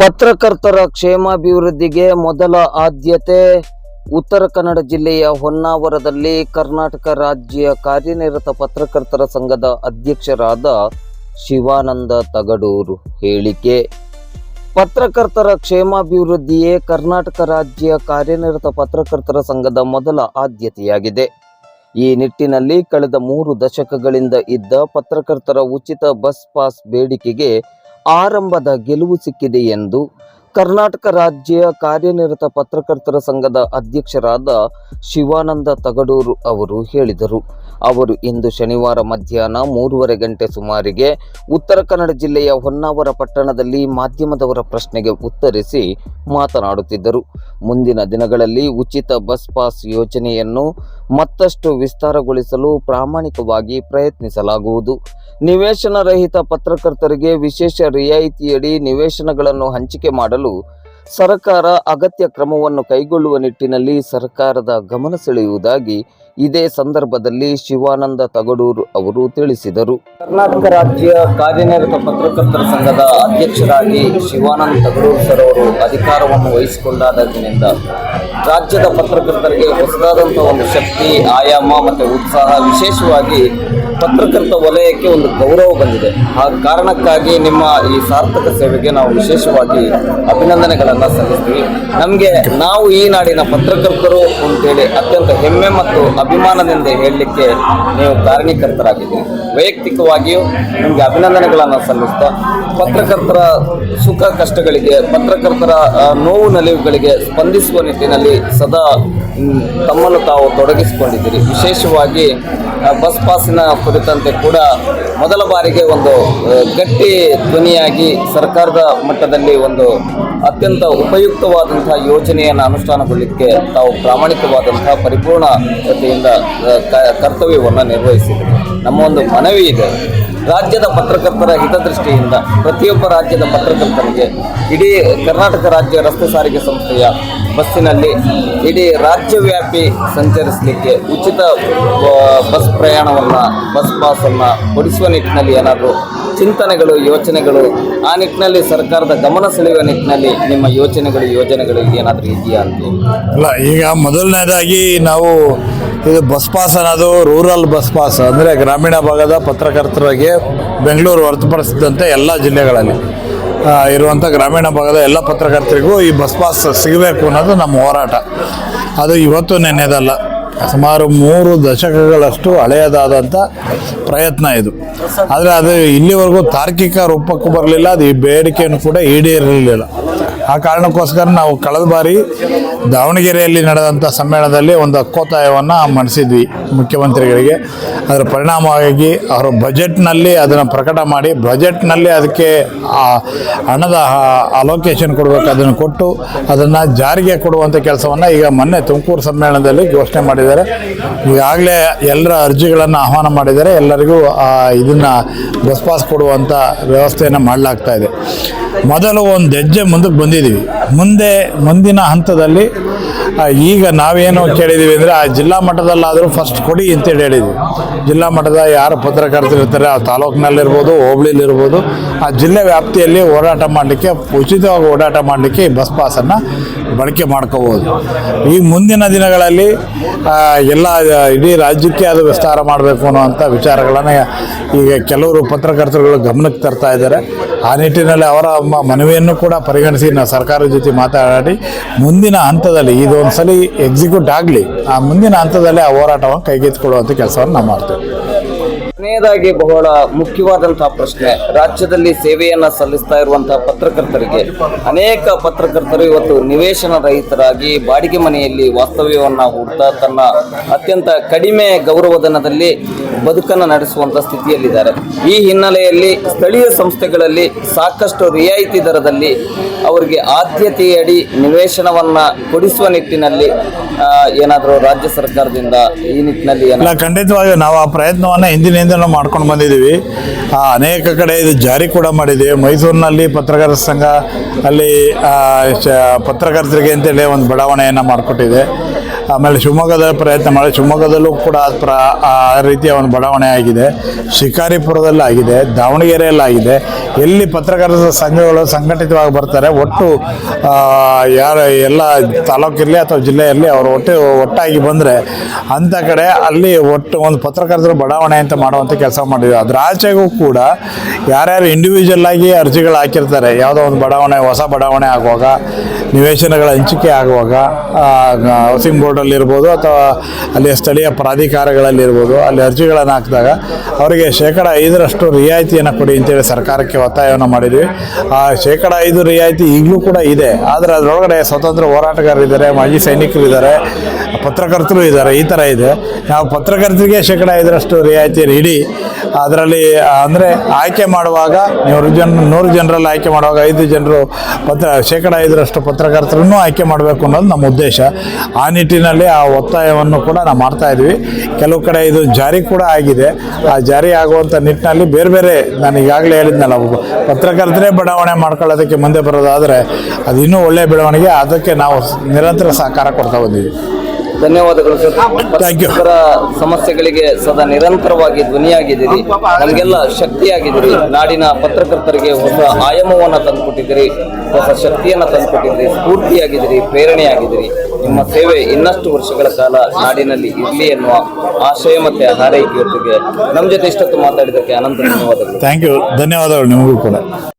ಪತ್ರಕರ್ತರ ಕ್ಷೇಮಾಭಿವೃದ್ಧಿಗೆ ಮೊದಲ ಆದ್ಯತೆ ಉತ್ತರ ಕನ್ನಡ ಜಿಲ್ಲೆಯ ಹೊನ್ನಾವರದಲ್ಲಿ ಕರ್ನಾಟಕ ರಾಜ್ಯ ಕಾರ್ಯನಿರತ ಪತ್ರಕರ್ತರ ಸಂಘದ ಅಧ್ಯಕ್ಷರಾದ ಶಿವಾನಂದ ತಗಡೂರು. ಹೇಳಿಕೆ, ಪತ್ರಕರ್ತರ ಕ್ಷೇಮಾಭಿವೃದ್ಧಿಯೇ ಕರ್ನಾಟಕ ರಾಜ್ಯ ಕಾರ್ಯನಿರತ ಪತ್ರಕರ್ತರ ಸಂಘದ ಮೊದಲ ಆದ್ಯತೆಯಾಗಿದೆ. ಈ ನಿಟ್ಟಿನಲ್ಲಿ ಕಳೆದ ಮೂರು ದಶಕಗಳಿಂದ ಇದ್ದ ಪತ್ರಕರ್ತರ ಉಚಿತ ಬಸ್ ಪಾಸ್ ಬೇಡಿಕೆಗೆ ಆರಂಭದ ಗೆಲುವು ಸಿಕ್ಕಿದೆ ಎಂದು ಕರ್ನಾಟಕ ರಾಜ್ಯ ಕಾರ್ಯನಿರತ ಪತ್ರಕರ್ತರ ಸಂಘದ ಅಧ್ಯಕ್ಷರಾದ ಶಿವಾನಂದ ತಗಡೂರು ಅವರು ಹೇಳಿದರು. ಅವರು ಇಂದು ಶನಿವಾರ ಮಧ್ಯಾಹ್ನ ಮೂರುವರೆ ಗಂಟೆ ಸುಮಾರಿಗೆ ಉತ್ತರ ಕನ್ನಡ ಜಿಲ್ಲೆಯ ಹೊನ್ನಾವರ ಪಟ್ಟಣದಲ್ಲಿ ಮಾಧ್ಯಮದವರ ಪ್ರಶ್ನೆಗೆ ಉತ್ತರಿಸಿ ಮಾತನಾಡುತ್ತಿದ್ದರು. ಮುಂದಿನ ದಿನಗಳಲ್ಲಿ ಉಚಿತ ಬಸ್ ಪಾಸ್ ಯೋಜನೆಯನ್ನು ಮತ್ತಷ್ಟು ವಿಸ್ತಾರಗೊಳಿಸಲು ಪ್ರಾಮಾಣಿಕವಾಗಿ ಪ್ರಯತ್ನಿಸಲಾಗುವುದು. ನಿವೇಶನ ರಹಿತ ಪತ್ರಕರ್ತರಿಗೆ ವಿಶೇಷ ರಿಯಾಯಿತಿಯಡಿ ನಿವೇಶನಗಳನ್ನು ಹಂಚಿಕೆ ಮಾಡಲು ಸರ್ಕಾರ ಅಗತ್ಯ ಕ್ರಮವನ್ನು ಕೈಗೊಳ್ಳುವ ನಿಟ್ಟಿನಲ್ಲಿ ಸರ್ಕಾರದ ಗಮನ ಸೆಳೆಯುವುದಾಗಿ ಇದೇ ಸಂದರ್ಭದಲ್ಲಿ ಶಿವಾನಂದ ತಗಡೂರು ಅವರು ತಿಳಿಸಿದರು. ಕರ್ನಾಟಕ ರಾಜ್ಯ ಕಾರ್ಯನಿರತ ಪತ್ರಕರ್ತರ ಸಂಘದ ಅಧ್ಯಕ್ಷರಾಗಿ ಶಿವಾನಂದ ತಗಡೂರು ಸರ್ ಅವರು ಅಧಿಕಾರವನ್ನು ವಹಿಸಿಕೊಂಡಾದಾಗಿನಿಂದ ರಾಜ್ಯದ ಪತ್ರಕರ್ತರಿಗೆ ಹೊಸದಾದಂಥ ಒಂದು ಶಕ್ತಿ, ಆಯಾಮ ಮತ್ತು ಉತ್ಸಾಹ ವಿಶೇಷವಾಗಿ ಪತ್ರಕರ್ತ ವಲಯಕ್ಕೆ ಒಂದು ಗೌರವ ಬಂದಿದೆ. ಆ ಕಾರಣಕ್ಕಾಗಿ ನಿಮ್ಮ ಈ ಸಾರ್ಥಕ ಸೇವೆಗೆ ನಾವು ವಿಶೇಷವಾಗಿ ಅಭಿನಂದನೆಗಳನ್ನು ಸಲ್ಲಿಸ್ತೀವಿ. ನಮಗೆ ನಾವು ಈ ನಾಡಿನ ಪತ್ರಕರ್ತರು ಅಂತೇಳಿ ಅತ್ಯಂತ ಹೆಮ್ಮೆ ಮತ್ತು ಅಭಿಮಾನದಿಂದ ಹೇಳಲಿಕ್ಕೆ ನೀವು ಕಾರಣೀಕರ್ತರಾಗಿದ್ದೀರಿ ವೈಯಕ್ತಿಕವಾಗಿಯೂ ನಿಮಗೆ ಅಭಿನಂದನೆಗಳನ್ನು ಸಲ್ಲಿಸ್ತಾ, ಪತ್ರಕರ್ತರ ಸುಖ ಕಷ್ಟಗಳಿಗೆ, ಪತ್ರಕರ್ತರ ನೋವು ನಲಿವುಗಳಿಗೆ ಸ್ಪಂದಿಸುವ ನಿಟ್ಟಿನಲ್ಲಿ ಸದಾ ತಮ್ಮನ್ನು ತಾವು ತೊಡಗಿಸಿಕೊಂಡಿದ್ದೀರಿ. ವಿಶೇಷವಾಗಿ ಬಸ್ ಪಾಸಿನ ಕುರಿತಂತೆ ಕೂಡ ಮೊದಲ ಬಾರಿಗೆ ಒಂದು ಗಟ್ಟಿ ಧ್ವನಿಯಾಗಿ ಸರ್ಕಾರದ ಮಟ್ಟದಲ್ಲಿ ಒಂದು ಅತ್ಯಂತ ಉಪಯುಕ್ತವಾದಂತಹ ಯೋಜನೆಯನ್ನು ಅನುಷ್ಠಾನಗೊಳ್ಳಲಿಕ್ಕೆ ತಾವು ಪ್ರಾಮಾಣಿಕವಾದಂತಹ ಪರಿಪೂರ್ಣತೆಯಿಂದ ಕರ್ತವ್ಯವನ್ನು ನಿರ್ವಹಿಸಿದರು ನಮ್ಮ ಒಂದು ಮನವಿ ಇದೆ. ರಾಜ್ಯದ ಪತ್ರಕರ್ತರ ಹಿತದೃಷ್ಟಿಯಿಂದ ಪ್ರತಿಯೊಬ್ಬ ರಾಜ್ಯದ ಪತ್ರಕರ್ತರಿಗೆ ಇಡೀ ಕರ್ನಾಟಕ ರಾಜ್ಯ ರಸ್ತೆ ಸಾರಿಗೆ ಸಂಸ್ಥೆಯ ಬಸ್ಸಿನಲ್ಲಿ ಇಡೀ ರಾಜ್ಯವ್ಯಾಪಿ ಸಂಚರಿಸಲಿಕ್ಕೆ ಉಚಿತ ಬಸ್ ಪ್ರಯಾಣವನ್ನು, ಬಸ್ ಪಾಸನ್ನು ಕೊಡಿಸುವ ನಿಟ್ಟಿನಲ್ಲಿ ಏನಾದರೂ ಚಿಂತನೆಗಳು, ಯೋಚನೆಗಳು, ಆ ನಿಟ್ಟಿನಲ್ಲಿ ಸರ್ಕಾರದ ಗಮನ ಸೆಳೆಯುವ ನಿಟ್ಟಿನಲ್ಲಿ ನಿಮ್ಮ ಯೋಚನೆಗಳು ಯೋಜನೆಗಳು ಏನಾದರೂ ಇದೆಯಾ ಅಂತ? ಅಲ್ಲ, ಈಗ ಮೊದಲನೇದಾಗಿ ನಾವು ಇದು ಬಸ್ ಪಾಸ್ ಅನ್ನೋದು ರೂರಲ್ ಬಸ್ ಪಾಸ್, ಅಂದರೆ ಗ್ರಾಮೀಣ ಭಾಗದ ಪತ್ರಕರ್ತರಿಗೆ ಬೆಂಗಳೂರು ಹೊರತುಪಡಿಸಿದಂತೆ ಎಲ್ಲ ಜಿಲ್ಲೆಗಳಲ್ಲಿ. ಇರುವಂಥ ಗ್ರಾಮೀಣ ಭಾಗದ ಎಲ್ಲ ಪತ್ರಕರ್ತರಿಗೂ ಈ ಬಸ್ ಪಾಸ್ ಸಿಗಬೇಕು ಅನ್ನೋದು ನಮ್ಮ ಹೋರಾಟ. ಅದು ಇವತ್ತು ನೆನ್ನೆದಲ್ಲ. ಸುಮಾರು ಮೂರು ದಶಕಗಳಷ್ಟು ಹಳೆಯದಾದಂಥ ಪ್ರಯತ್ನ ಇದು. ಆದರೆ ಅದು ಇಲ್ಲಿವರೆಗೂ ತಾರ್ಕಿಕ ರೂಪಕ್ಕೂ ಬರಲಿಲ್ಲ, ಅದು ಈ ಬೇಡಿಕೆಯನ್ನು ಕೂಡ ಈಡೇರಿರಲಿಲ್ಲ ಆ ಕಾರಣಕ್ಕೋಸ್ಕರ ನಾವು ಕಳೆದ ಬಾರಿ ದಾವಣಗೆರೆಯಲ್ಲಿ ನಡೆದಂಥ ಸಮ್ಮೇಳನದಲ್ಲಿ ಒಂದು ಹಕ್ಕೋತ್ತಾಯವನ್ನು ಮಂಡಿಸಿದ್ವಿ ಮುಖ್ಯಮಂತ್ರಿಗಳಿಗೆ. ಅದರ ಪರಿಣಾಮವಾಗಿ ಅವರು ಬಜೆಟ್ನಲ್ಲಿ ಅದನ್ನು ಪ್ರಕಟ ಮಾಡಿ, ಬಜೆಟ್ನಲ್ಲಿ ಅದಕ್ಕೆ ಹಣದ ಅಲೋಕೇಶನ್ ಕೊಡಬೇಕು, ಅದನ್ನು ಕೊಟ್ಟು ಅದನ್ನು ಜಾರಿಗೆ ಕೊಡುವಂಥ ಕೆಲಸವನ್ನು ಈಗ ಮೊನ್ನೆ ತುಮಕೂರು ಸಮ್ಮೇಳನದಲ್ಲಿ ಘೋಷಣೆ ಮಾಡಿದ್ದಾರೆ. ಈಗಾಗಲೇ ಎಲ್ಲರ ಅರ್ಜಿಗಳನ್ನು ಆಹ್ವಾನ ಮಾಡಿದ್ದಾರೆ. ಎಲ್ಲರಿಗೂ ಇದನ್ನು ಬಸ್ ಪಾಸ್ ಕೊಡುವಂಥ ವ್ಯವಸ್ಥೆಯನ್ನು ಮಾಡಲಾಗ್ತಾ ಇದೆ. ಮೊದಲು ಒಂದು ಹೆಜ್ಜೆ ಮುಂದಕ್ಕೆ ಬಂದಿದ್ದೀವಿ ಮುಂದೆ ಮುಂದಿನ ಹಂತದಲ್ಲಿ ಈಗ ನಾವೇನು ಕೇಳಿದ್ದೀವಿ ಅಂದರೆ, ಆ, ಜಿಲ್ಲಾ ಮಟ್ಟದಲ್ಲಾದರೂ ಫಸ್ಟ್ ಕೊಡಿ ಅಂತೇಳಿ ಹೇಳಿದ್ವಿ. ಜಿಲ್ಲಾ ಮಟ್ಟದ ಯಾರು ಪತ್ರಕರ್ತರು ಇರ್ತಾರೆ, ಆ ತಾಲೂಕಿನಲ್ಲಿರ್ಬೋದು ಹೋಬಳಿಲಿರ್ಬೋದು ಆ ಜಿಲ್ಲೆ ವ್ಯಾಪ್ತಿಯಲ್ಲಿ ಓಡಾಟ ಮಾಡಲಿಕ್ಕೆ, ಉಚಿತವಾಗಿ ಓಡಾಟ ಮಾಡಲಿಕ್ಕೆ ಈ ಬಸ್ ಪಾಸನ್ನು ಬಳಕೆ ಮಾಡ್ಕೋಬೋದು. ಈ ಮುಂದಿನ ದಿನಗಳಲ್ಲಿ ಎಲ್ಲ, ಇಡೀ ರಾಜ್ಯಕ್ಕೆ ಅದು ವಿಸ್ತಾರ ಮಾಡಬೇಕು ಅನ್ನುವಂಥ ವಿಚಾರಗಳನ್ನು ಈಗ ಕೆಲವರು ಪತ್ರಕರ್ತರುಗಳು ಗಮನಕ್ಕೆ ತರ್ತಾ ಇದ್ದಾರೆ. ಆ ನಿಟ್ಟಿನಲ್ಲಿ ಅವರ ಮನವಿಯನ್ನು ಕೂಡ ಪರಿಗಣಿಸಿ ಸರ್ಕಾರದ ಜೊತೆ ಮಾತಾಡಿ ಮುಂದಿನ ಹಂತದಲ್ಲಿ ಇದೊಂದು ಸಲ ಎಕ್ಸಿಕ್ಯೂಟ್ ಆಗಲಿ, ಆ ಮುಂದಿನ ಹಂತದಲ್ಲಿ ಆ ಹೋರಾಟವನ್ನು ಕೈಗೆತ್ತಿಕೊಳ್ಳುವಂಥ ಕೆಲಸವನ್ನು ನಾವು ಮಾಡ್ತೇವೆ. ಕೊನೆಯದಾಗಿ ಬಹಳ ಮುಖ್ಯವಾದಂತಹ ಪ್ರಶ್ನೆ, ರಾಜ್ಯದಲ್ಲಿ ಸೇವೆಯನ್ನ ಸಲ್ಲಿಸ್ತಾ ಇರುವಂತಹ ಪತ್ರಕರ್ತರಿಗೆ ಅನೇಕ ಪತ್ರಕರ್ತರು ಇವತ್ತು ನಿವೇಶನ ರಹಿತರಾಗಿ ಬಾಡಿಗೆ ಮನೆಯಲ್ಲಿ ವಾಸ್ತವ್ಯವನ್ನ ಹೂಡ್ತಾ ತನ್ನ ಅತ್ಯಂತ ಕಡಿಮೆ ಗೌರವಧನದಲ್ಲಿ ಬದುಕನ್ನು ನಡೆಸುವಂತ ಸ್ಥಿತಿಯಲ್ಲಿದ್ದಾರೆ. ಈ ಹಿನ್ನೆಲೆಯಲ್ಲಿ ಸ್ಥಳೀಯ ಸಂಸ್ಥೆಗಳಲ್ಲಿ ಸಾಕಷ್ಟು ರಿಯಾಯಿತಿ ದರದಲ್ಲಿ ಅವರಿಗೆ ಆದ್ಯತೆಯಡಿ ನಿವೇಶನವನ್ನ ಕೊಡಿಸುವ ನಿಟ್ಟಿನಲ್ಲಿ ಏನಾದರೂ ರಾಜ್ಯ ಸರ್ಕಾರದಿಂದ ಈ ನಿಟ್ಟಿನಲ್ಲಿ ಖಂಡಿತವಾಗಿ ನಾವು ಆ ಪ್ರಯತ್ನವನ್ನ ಹಿಂದಿನಿಂದ ವರ್ಷಗಳಿಂದ ಮಾಡ್ಕೊಂಡು ಬಂದಿದ್ದೀವಿ. ಅನೇಕ ಕಡೆ ಇದು ಜಾರಿ ಕೂಡ ಮಾಡಿದ್ದೀವಿ ಮೈಸೂರಿನಲ್ಲಿ ಪತ್ರಕರ್ತರ ಸಂಘ, ಅಲ್ಲಿ ಪತ್ರಕರ್ತರಿಗೆ ಅಂತೇಳಿ ಒಂದು ಬಡಾವಣೆಯನ್ನು ಮಾಡಿಕೊಟ್ಟಿದೆ. ಆಮೇಲೆ ಶಿವಮೊಗ್ಗದ ಪ್ರಯತ್ನ ಮಾಡಿ, ಶಿವಮೊಗ್ಗದಲ್ಲೂ ಕೂಡ ಪ್ರ ಆ ರೀತಿಯ ಒಂದು ಬಡಾವಣೆ ಆಗಿದೆ. ಶಿಕಾರಿಪುರದಲ್ಲೂ ಆಗಿದೆ ದಾವಣಗೆರೆಯಲ್ಲಿ ಆಗಿದೆ ಎಲ್ಲಿ ಪತ್ರಕರ್ತರ ಸಂಘಗಳು ಸಂಘಟಿತವಾಗಿ ಬರ್ತಾರೆ, ಒಟ್ಟು ಯಾರು ಎಲ್ಲ ತಾಲೂಕಿರಲಿ ಅಥವಾ ಜಿಲ್ಲೆಯಲ್ಲಿ ಅವರು ಒಟ್ಟು ಒಟ್ಟಾಗಿ ಬಂದರೆ ಅಂಥ ಕಡೆ ಅಲ್ಲಿ ಒಟ್ಟು ಒಂದು ಪತ್ರಕರ್ತರ ಬಡಾವಣೆ ಅಂತ ಮಾಡುವಂಥ ಕೆಲಸ ಮಾಡಿದ್ವಿ ಅದರ ಆಚೆಗೂ ಕೂಡ ಯಾರ್ಯಾರು ಇಂಡಿವಿಜುವಲ್ ಆಗಿ ಅರ್ಜಿಗಳು ಹಾಕಿರ್ತಾರೆ, ಯಾವುದೋ ಒಂದು ಬಡಾವಣೆ, ಹೊಸ ಬಡಾವಣೆ ಆಗುವಾಗ ನಿವೇಶನಗಳ ಹಂಚಿಕೆ ಆಗುವಾಗ ಹೌಸಿಂಗ್ ಬೋರ್ಡಲ್ಲಿರ್ಬೋದು ಅಥವಾ ಅಲ್ಲಿ ಸ್ಥಳೀಯ ಪ್ರಾಧಿಕಾರಗಳಲ್ಲಿರ್ಬೋದು, ಅಲ್ಲಿ ಅರ್ಜಿಗಳನ್ನು ಹಾಕಿದಾಗ ಅವರಿಗೆ ಶೇಕಡ ಐದರಷ್ಟು ರಿಯಾಯಿತಿಯನ್ನು ಕೊಡಿ ಅಂತೇಳಿ ಸರ್ಕಾರಕ್ಕೆ ಒತ್ತಾಯವನ್ನು ಮಾಡಿದ್ವಿ. ಆ ಶೇಕಡ ಐದು ರಿಯಾಯಿತಿ ಈಗಲೂ ಕೂಡ ಇದೆ. ಆದರೆ ಅದರೊಳಗಡೆ ಸ್ವತಂತ್ರ ಹೋರಾಟಗಾರರಿದ್ದಾರೆ ಮಾಜಿ ಸೈನಿಕರು ಇದ್ದಾರೆ, ಪತ್ರಕರ್ತರು ಇದ್ದಾರೆ, ಈ ಥರ ಇದೆ. ನಾವು ಪತ್ರಕರ್ತರಿಗೆ ಶೇಕಡ ಐದರಷ್ಟು ರಿಯಾಯಿತಿ ನೀಡಿ ಅದರಲ್ಲಿ ಅಂದರೆ ಆಯ್ಕೆ ಮಾಡುವಾಗ ನೂರು ಜನ, ನೂರು ಜನರಲ್ಲಿ ಆಯ್ಕೆ ಮಾಡುವಾಗ ಐದು ಜನರು ಪತ್ರ, ಶೇಕಡ ಐದರಷ್ಟು ಪತ್ರಕರ್ತರನ್ನು ಆಯ್ಕೆ ಮಾಡಬೇಕು ಅನ್ನೋದು ನಮ್ಮ ಉದ್ದೇಶ. ಆ ನಿಟ್ಟಿನಲ್ಲಿ ಆ ಒತ್ತಾಯವನ್ನು ಕೂಡ ನಾವು ಮಾಡ್ತಾ ಇದ್ವಿ. ಕೆಲವು ಕಡೆ ಇದು ಜಾರಿ ಕೂಡ ಆಗಿದೆ. ಆ ಜಾರಿ ಆಗುವಂಥ ನಿಟ್ಟಿನಲ್ಲಿ ಬೇರೆ ಬೇರೆ ನಾನು ಈಗಾಗಲೇ ಹೇಳಿದ್ನಲ್ಲ ಪತ್ರಕರ್ತರೇ ಬಡಾವಣೆ ಮಾಡ್ಕೊಳ್ಳೋದಕ್ಕೆ ಮುಂದೆ ಬರೋದಾದರೆ ಅದು ಇನ್ನೂ ಒಳ್ಳೆಯ ಬೆಳವಣಿಗೆ. ಅದಕ್ಕೆ ನಾವು ನಿರಂತರ ಸಹಕಾರ ಕೊಡ್ತಾ ಬಂದಿದ್ದೀವಿ ಧನ್ಯವಾದಗಳು ಸರ್. ಸಮಸ್ಯೆಗಳಿಗೆ ಸದಾ ನಿರಂತರವಾಗಿ ಧ್ವನಿಯಾಗಿದ್ದೀರಿ. ನಮಗೆಲ್ಲ ಶಕ್ತಿಯಾಗಿದ್ದೀರಿ. ನಾಡಿನ ಪತ್ರಕರ್ತರಿಗೆ ಹೊಸ ಆಯಾಮವನ್ನು ತಂದುಕೊಟ್ಟಿದ್ದೀರಿ. ಹೊಸ ಶಕ್ತಿಯನ್ನು ತಂದುಕೊಟ್ಟಿದ್ದೀರಿ. ಸ್ಫೂರ್ತಿಯಾಗಿದ್ದೀರಿ. ಪ್ರೇರಣೆಯಾಗಿದ್ದೀರಿ. ನಿಮ್ಮ ಸೇವೆ ಇನ್ನಷ್ಟು ವರ್ಷಗಳ ಕಾಲ ನಾಡಿನಲ್ಲಿ ಇರಲಿ ಎನ್ನುವ ಆಶಯ ಮತ್ತೆ ಹಾರೈಕೆಯೊಂದಿಗೆ ನಮ್ಮ ಜೊತೆ ಇಷ್ಟೊತ್ತು ಮಾತಾಡಿದ್ದಕ್ಕೆ ಅನಂತ ಧನ್ಯವಾದಗಳು. ಥ್ಯಾಂಕ್ ಯು ಧನ್ಯವಾದಗಳು ನಿಮಗೂ ಕೂಡ.